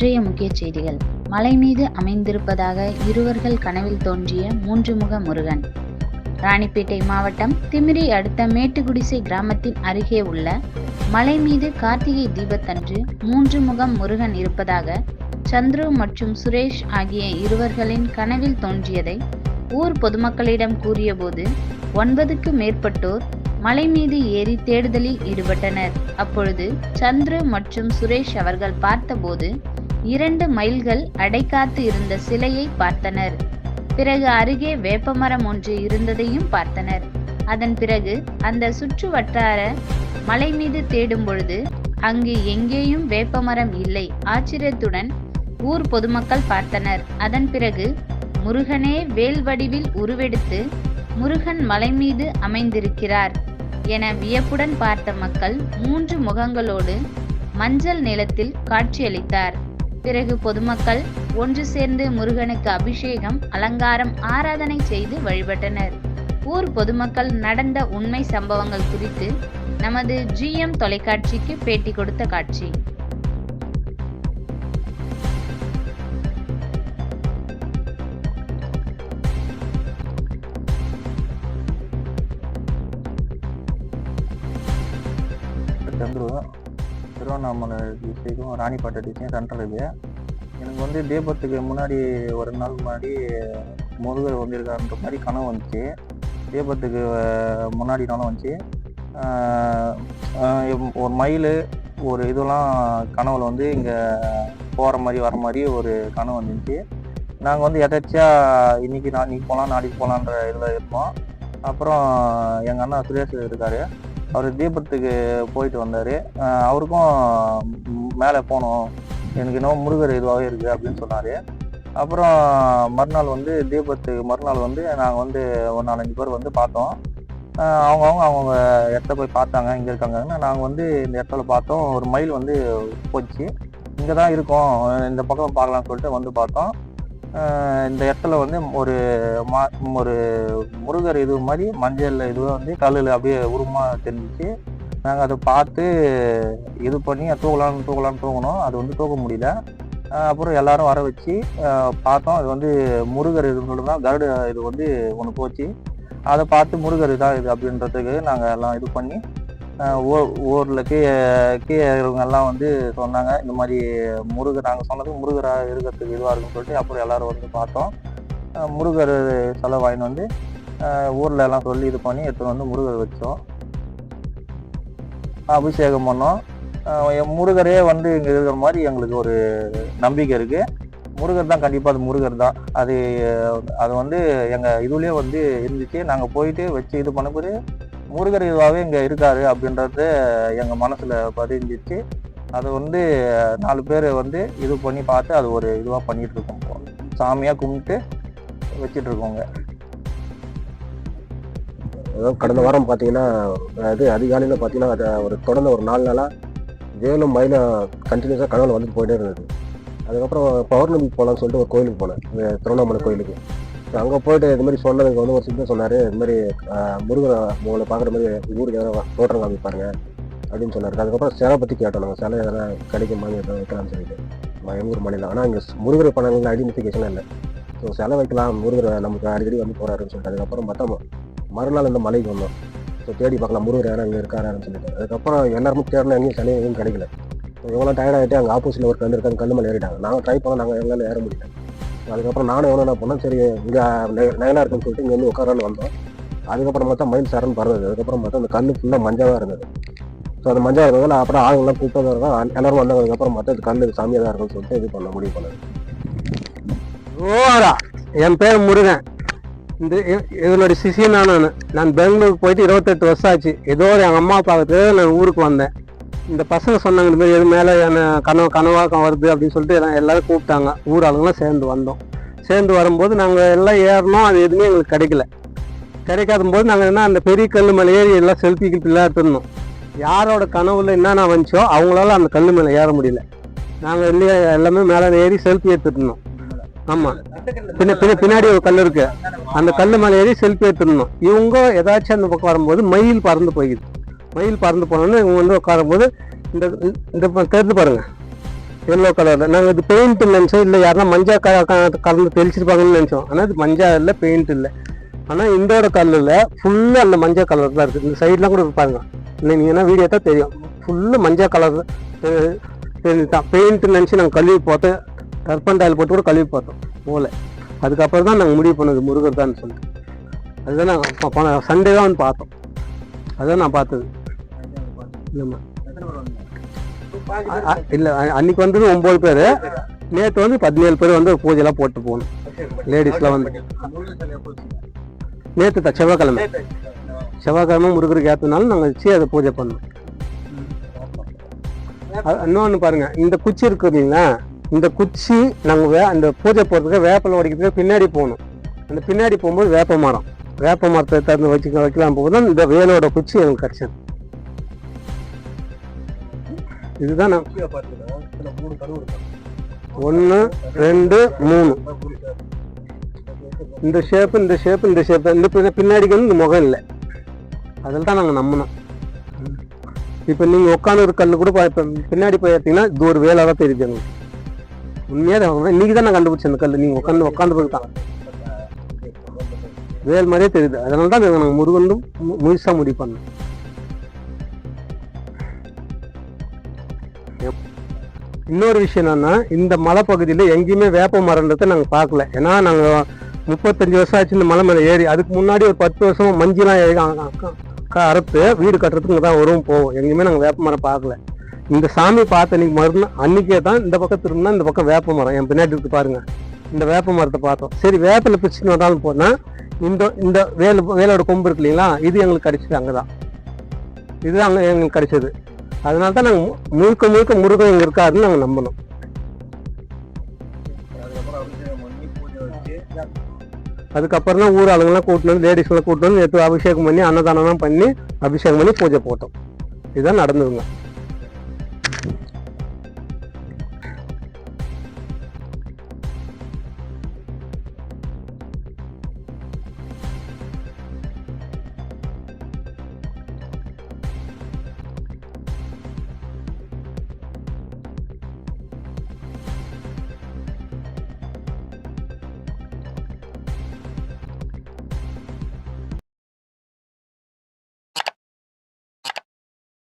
இன்றைய முக்கிய செய்திகள். மலை மீது அமைந்திருப்பதாக இருவர்கள் கனவில் தோன்றிய மூன்று முக முருகன். ராணிப்பேட்டை மாவட்டம் திமிரி அடுத்த மேட்டுக்குடிசை கிராமத்தின் அருகே உள்ள மலை மீது கார்த்திகை தீபத்தன்று மூன்று முகம் முருகன் இருப்பதாக சந்துரு மற்றும் சுரேஷ் ஆகிய இருவர்களின் கனவில் தோன்றியதை ஊர் பொதுமக்களிடம் கூறியபோது ஒன்பதுக்கு மேற்பட்டோர் மலை மீது ஏறி தேடுதலில் ஈடுபட்டனர். அப்பொழுது சந்துரு மற்றும் சுரேஷ் அவர்கள் பார்த்தபோது இரண்டு மைல்கள் அடைக்காத்து இருந்த சிலையை பார்த்தனர். பிறகு அருகே வேப்பமரம் ஒன்று இருந்ததையும் பார்த்தனர். அதன் பிறகு அந்த சுற்று வட்டார மலை மீது தேடும் பொழுது அங்கு எங்கேயும் வேப்பமரம் இல்லை. ஆச்சரியத்துடன் ஊர் பொதுமக்கள் பார்த்தனர். அதன் பிறகு முருகனே வேல் வடிவில் உருவெடுத்து முருகன் மலை மீது அமைந்திருக்கிறார் என வியப்புடன் பார்த்த மக்கள் மூன்று முகங்களோடு மஞ்சள் நிலத்தில் காட்சியளித்தார். பிறகு பொதுமக்கள் ஒன்று சேர்ந்து முருகனுக்கு அபிஷேகம் அலங்காரம் ஆராதனை செய்து வழிபட்டனர். ஊர் பொதுமக்கள் நடந்த உண்மை சம்பவங்கள் குறித்து நமது ஜிஎம் தொலைக்காட்சிக்கு பேட்டி கொடுத்த காட்சி. சந்துரு திருவண்ணாமலை டிஸ்ட்ரிக்கும் ராணிப்பேட்டை டிஸ்ட்ரிக்கும் சென்ட்ரல் எனக்கு வந்து தீபத்துக்கு முன்னாடி ஒரு நாள் முன்னாடி முருகர் வந்திருக்காருன்ற மாதிரி கனவு வந்துச்சு. தீபத்துக்கு முன்னாடி நாளும் வந்துச்சு. ஒரு மயில் ஒரு இதெல்லாம் கனவுல வந்து இங்கே போகிற மாதிரி வர மாதிரி ஒரு கனவு வந்துச்சு. நாங்கள் வந்து எதாச்சியாக இன்னைக்கு நான் போகலாம் நாளைக்கு போகலான்ற இதில் இருப்போம் அப்புறம் எங்கள் அண்ணா சுரேஷ் இருக்காரு. அவர் தீபத்துக்கு போயிட்டு வந்தார். அவருக்கும் மேலே போகணும் எனக்கு இன்னும் முருகர் இதுவாகவே இருக்குது அப்படின்னு சொன்னார். அப்புறம் மறுநாள் வந்து தீபத்துக்கு மறுநாள் வந்து நாங்கள் வந்து ஒரு நாலஞ்சு பேர் வந்து பார்த்தோம். அவங்கவுங்க அவங்க இடத்த போய் பார்த்தாங்க. இங்கே இருக்காங்கன்னு நாங்கள் வந்து இந்த இடத்துல பார்த்தோம். ஒரு மயில் வந்து போச்சு. இங்கே தான் இருக்கோம். இந்த பக்கம் பார்க்கலாம்னு சொல்லிட்டு வந்து பார்த்தோம். இந்த இடத்துல வந்து ஒரு மா ஒரு முருகர் இது மாதிரி மஞ்சள் இதுவாக வந்து கல்லில் அப்படியே உருமா தெரிஞ்சிச்சு நாங்கள் அதை பார்த்து இது பண்ணி தூக்கலாம்னு தூக்கலாம்னு தூங்கினோம். அது வந்து தூக்க முடியல. அப்புறம் எல்லாரும் வர வச்சு பார்த்தோம். அது வந்து முருகர் இது தான் கருடு இது வந்து ஒன்று போச்சு. அதை பார்த்து முருகர் தான் இது அப்படின்றதுக்கு நாங்கள் எல்லாம் இது பண்ணி ஊரில் கீழே கீழே இருக்கிறவங்க எல்லாம் வந்து சொன்னாங்க இந்த மாதிரி முருகர் நாங்கள் சொன்னது முருகராக இருக்கிறதுக்கு இதுவாக இருக்குன்னு சொல்லிட்டு அப்புறம் எல்லோரும் வந்து பார்த்தோம். முருகர் சிலை வாங்கிட்டு வந்து ஊரில் எல்லாம் சொல்லி இது பண்ணி எடுத்துகிட்டு வந்து முருகர் வச்சோம். அபிஷேகம் பண்ணோம். என் முருகரே வந்து இங்கே இருக்கிற மாதிரி எங்களுக்கு ஒரு நம்பிக்கை இருக்குது முருகர் தான் கண்டிப்பாக அது முருகர் தான். அது அது வந்து எங்கள் இதுலேயே வந்து இருந்துச்சு. நாங்கள் போயிட்டு வச்சு இது பண்ண முருகர் இதுவாகவே இங்கே இருக்காரு அப்படின்றது எங்கள் மனசில் பதிஞ்சிச்சு. அது வந்து நாலு பேர் வந்து இது பண்ணி பார்த்து அது ஒரு இதுவாக பண்ணிகிட்டு இருக்கோம் சாமியாக கும்பிட்டு வச்சுட்டு இருக்கோங்க அதாவது கடந்த வாரம் பார்த்தீங்கன்னா அது அதிகாலையில் பார்த்தீங்கன்னா அதை ஒரு தொடர்ந்து ஒரு நாலு நாளாக வேலும் மயிலும் கண்டினியூஸாக கடவுள் வந்துட்டு போயிட்டே இருந்தது. அதுக்கப்புறம் பௌர்ணமி போகலான்னு சொல்லிட்டு ஒரு கோயிலுக்கு போனேன். இந்த திருவண்ணாமலை கோயிலுக்கு. அங்கே போயிட்டு இது மாதிரி சொன்னதுக்கு வந்து ஒரு சித்தர் சொன்னார் இது மாதிரி முருகனை உங்களை பார்க்குற மாதிரி ஊருக்கு எதனா தோற்றம் காமிப்பாருங்க அப்படின்னு சொன்னார். அதுக்கப்புறம் சிலை பற்றி கேட்டோம் நாங்கள் சிலை எதனா கிடைக்குமா எதனா வைக்கலாம்னு சொல்லிட்டு. நம்ம ஊர் மலையில். ஆனால் இங்கே முருகர் பண்ணல ஐடென்டிஃபிகேஷன் இல்லை. ஸோ சிலை வைக்கலாம் முருகர் நமக்கு அடிக்கடி வந்து போகிறாருன்னு சொல்லிட்டு. அதுக்கப்புறம் பார்த்தா மறுநாள் இந்த மலைக்கு வந்தோம். ஸோ தேடி பார்க்கலாம் முருகர் யாரும் இங்கே இருக்காரான்னு சொல்லிட்டு. அதுக்கப்புறம் எல்லாருமே தேடினா எங்கேயும் சிலை எதுவும் கிடைக்கல. எவ்வளோ டயர்டாகிட்டு ஆகிட்டு அங்கே ஆப்போசிட்டில் ஒரு கல் இருக்காங்க கல் மேலே ஏறிட்டாங்க. நாங்கள் ட்ரை பண்ணோம் நாங்கள் எங்களால் ஏற முடியல. அதுக்கப்புறம் நானும் எவ்வளோ என்ன பண்ணோம் சரி இங்கே நயனாக இருக்குன்னு சொல்லிட்டு இங்கே வந்து உட்காரான்னு வந்தோம். அதுக்கப்புறம் பார்த்தா மயில் சரண் பறந்தது. அதுக்கப்புறம் பார்த்தா அந்த கண்ணு ஃபுல்லாக மஞ்சளாக இருந்தது. ஸோ அந்த மஞ்சள் இருந்ததால் அப்புறம் ஆளுங்கெல்லாம் கூப்பிட்டதாக தான் எல்லாரும் வந்ததுக்கப்புறம் பார்த்தா அது கண்ணு சாமியாக தான் இருக்குன்னு சொல்லிட்டு இது பண்ண முடிவு பண்ணது. ஓரா என் பேர் முருகன். இந்த இ- இவனுடைய சிஷியன் நான். நான் பெங்களூருக்கு போயிட்டு இருபத்தெட்டு வருஷம் ஆச்சு. ஏதோ ஒரு எங்கள் அம்மா அப்பாவுக்கு நான் ஊருக்கு வந்தேன். இந்த பசங்க சொன்னாங்க இந்த மாதிரி எது மேலே என்ன கனவு கனவாக்கம் வருது அப்படின்னு சொல்லிட்டு எல்லாம் எல்லாரும் கூப்பிட்டாங்க. ஊர் ஆளுங்களாம் சேர்ந்து வந்தோம். சேர்ந்து வரும்போது நாங்கள் எல்லாம் ஏறினோம் அது எதுவுமே எங்களுக்கு கிடைக்கல. கிடைக்காத போது நாங்கள் என்ன அந்த பெரிய கல் மேலே ஏறி எல்லாம் செல்ஃபி கில்ஃபிலாம் எடுத்துருந்தோம் யாரோட கனவுல என்னென்ன வந்துச்சோ அவங்களால அந்த கல் மேலே ஏற முடியல. நாங்கள் இல்லையா எல்லாமே மேலே ஏறி செல்ஃபி எடுத்துருந்தோம் ஆமாம் பின்ன பின்ன பின்னாடி ஒரு கல் இருக்கு. அந்த கல் மேலே ஏறி செல்ஃபி எடுத்துருந்தோம் இவங்க ஏதாச்சும் அந்த பக்கம் வரும்போது மயில் பறந்து போயிடுது. மயில் பறந்து போனோன்னே இவங்க வந்து உட்காரும்போது இந்த இந்த பக்கம் தெரிந்து எல்லோ கலரில் நாங்கள் இது பெயிண்ட் நினச்சோம். இல்லை யாருன்னா மஞ்சள் க க- கலந்து தெளிச்சிருப்பாங்கன்னு நினச்சோம். ஆனால் இது மஞ்சள் இல்லை பெயிண்ட் இல்லை. ஆனால் இந்தோட கல்லில் ஃபுல்லாக அந்த மஞ்சள் கலர் தான் இருக்குது இந்த சைட்லாம் கூட பாருங்க. நீங்கள் என்ன வீடியோ தான் தெரியும். ஃபுல்லாக மஞ்சள் கலர் தான் பெயிண்ட் நினச்சி நாங்கள் கழுவி பார்த்தோம் டர்பன்டாயில் போட்டு கூட கழுவி பார்த்தோம் ஓலை அதுக்கப்புறம் தான் நாங்கள் முடிவு பண்ணது முருகர் தான் சொல்லிட்டு. அதுதான் நாங்கள் சண்டே தான் வந்து பார்த்தோம். அதுதான் நான் பார்த்தது. இல்ல அன்னைக்கு வந்தது ஒன்பது பேர். நேற்று வந்து பதினேழு பேர் வந்து பூஜைலாம் போட்டு போகணும். லேடிஸ்லாம் வந்து. நேற்று தான் செவ்வாய்க்கிழமை. செவ்வாய்க்கிழமை முருகருக்கு ஏற்றனால நாங்கள் வச்சு அதை பூஜை பண்ணோம். இன்னொன்னு பாருங்க இந்த குச்சி இருக்கு இல்லைங்களா? இந்த குச்சி நாங்கள் வே அந்த பூஜை போகிறதுக்கு வேப்பலை உடைக்கிறதுக்கு பின்னாடி போகணும். அந்த பின்னாடி போகும்போது வேப்ப மரம். வேப்ப மரத்தை திறந்து வச்சு வைக்கலாம் போது தான் இந்த வேலோட குச்சி எனக்கு கிடைச்சது. இதுதான் நான் ஒன்று ரெண்டு மூணு. இந்த ஷேப்பு இந்த ஷேப்பு இந்த ஷேப்பு இந்த பின்னாடிக்கு வந்து இந்த முகம் இல்லை. அதில் தான் நாங்கள் நம்பினோம். இப்போ நீங்கள் உட்காந்து ஒரு கல் கூட பா- பின்னாடி போய் எடுத்தீங்கன்னா இது ஒரு வேலை தான் தெரியுது எங்களுக்கு. உண்மையாக இன்னைக்கு தான் நான் கண்டுபிடிச்சேன் அந்த கல் நீங்கள் உட்காந்து உட்காந்து போய் வேல் மாதிரியே தெரியுது. அதனால தான் நாங்கள் முருகனும் முழுசாக முடிவு பண்ணோம். இன்னொரு விஷயம் என்னன்னா இந்த மலைப்பகுதியில் எங்கேயுமே வேப்ப மரன்றதை நாங்கள் பார்க்கல. ஏன்னா நாங்கள் முப்பத்தஞ்சு வருஷம் ஆச்சு இந்த மலை மேலே ஏறி. அதுக்கு முன்னாடி ஒரு பத்து வருஷம் மஞ்சளாம் ஏறி அறுத்து வீடு கட்டுறதுக்கு தான் வரும் போவோம். எங்கேயுமே நாங்கள் வேப்ப மரம் பார்க்கல. இந்த சாமி பார்த்த அன்னைக்கு மறுநாள் அன்னைக்கே தான் இந்த பக்கம் திரும்பினா இந்த பக்கம் வேப்ப மரம். என் பின்னாடி இருக்கு பாருங்க. இந்த வேப்ப மரத்தை பார்த்தோம். சரி வேப்பில் பிச்சுன்னு வந்தாலும் போனால் இந்த இந்த வேலை வேலோட கொம்பு இருக்கு இல்லைங்களா இது எங்களுக்கு கிடைச்சது அங்கே தான் இது அங்கே எங்களுக்கு கிடைச்சது. அதனால தான் நாங்கள் முழுக்க முழுக்க முருகன் இங்கே இருக்காருன்னு நாங்கள் நம்பணும். அதுக்கப்புறம் தான் ஊர் ஆளுங்கெல்லாம் கூட்டிட்டு வந்து லேடிஸ்லாம் கூட்டிட்டு வந்து நேற்று அபிஷேகம் பண்ணி அன்னதானம் பண்ணி அபிஷேகம் பண்ணி பூஜை போட்டோம். இதுதான் நடந்ததுங்க.